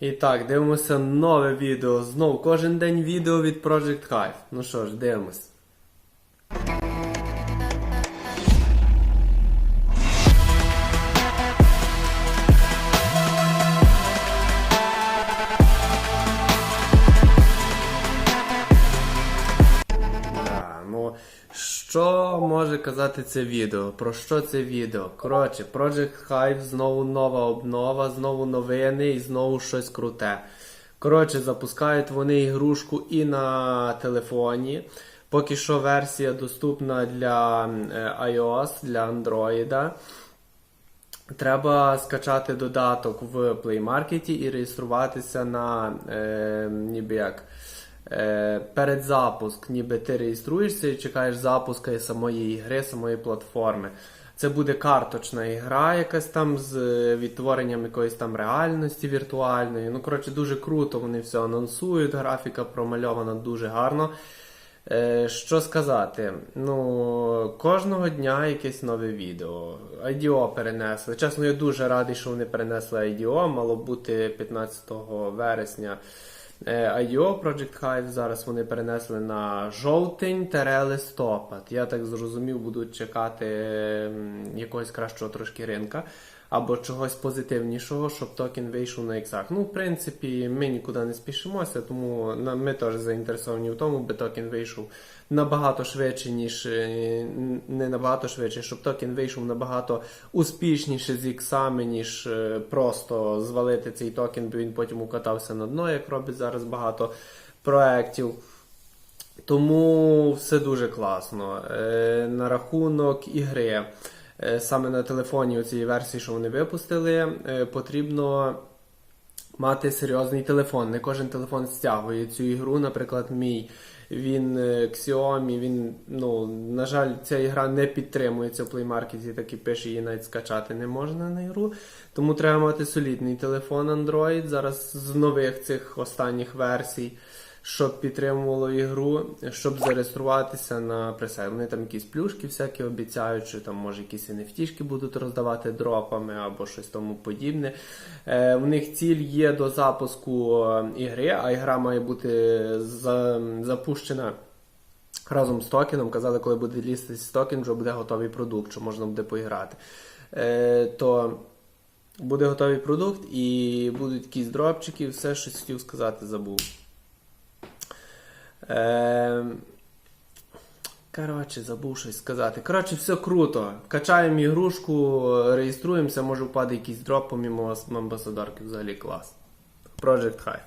І так, дивимося нове відео. Знову кожен день відео від Project Hive. Ну що ж, дивимось. Що може казати це відео? Про що це відео? Коротше, Project Hive знову нова обнова, знову новини і знову щось круте. Коротше, запускають вони ігрушку і на телефоні. Поки що версія доступна для е, iOS, для Android. Треба скачати додаток в Play Market і реєструватися на е, ніби як. Е, передзапуск, ніби ти реєструєшся і чекаєш запуска самої ігри, самої платформи. Це буде карточна ігра, якась там з е, відтворенням якоїсь там реальності віртуальної. Ну, коротше, дуже круто вони все анонсують. Графіка промальована дуже гарно. Е, що сказати? Ну, кожного дня якесь нове відео. IDO перенесли. Чесно, я дуже радий, що вони перенесли IDO. Мало бути 15 вересня. Е, IDO Project Hive зараз вони перенесли на жовтень листопад. Я так зрозумів, будуть чекати якогось кращого трошки ринка. Або чогось позитивнішого, щоб токен вийшов на іксах. Ну, в принципі, ми нікуди не спішимося, тому ми теж заінтересовані в тому, би токен вийшов набагато швидше, ніж е, не набагато швидше, щоб токен вийшов набагато успішніше з іксами, ніж е, просто звалити цей токен, бо він потім укатався на дно, як робить зараз багато проєктів. Тому все дуже класно. Е, на рахунок ігри, саме на телефоні у цій версії, що вони випустили, е, потрібно мати серйозний телефон. Не кожен телефон стягує цю ігру. Наприклад, мій він е, Xiaomi, він, ну, на жаль, ця ігра не підтримується в Play Market, так і пише, її навіть скачати не можна на ігру. Тому треба мати солідний телефон Android. Зараз з нових цих останніх версій щоб підтримувало ігру, щоб зареєструватися на пресей. Вони там якісь плюшки всякі обіцяють, що там може якісь NFT будуть роздавати дропами або щось тому подібне. Е, в них ціль є до запуску е, ігри, а ігра має бути за, запущена. Разом з токеном казали, коли буде лістись токен, вже буде готовий продукт, що можна буде поіграти. Е, то буде готовий продукт і будуть якісь дропчики, все щось хотів сказати, забув. Е, коротше, забув щось сказати. Коротше, все круто. Качаємо ігрушку, реєструємося, може впаде якийсь дроп помімо амбасадорки, взагалі клас. Project High.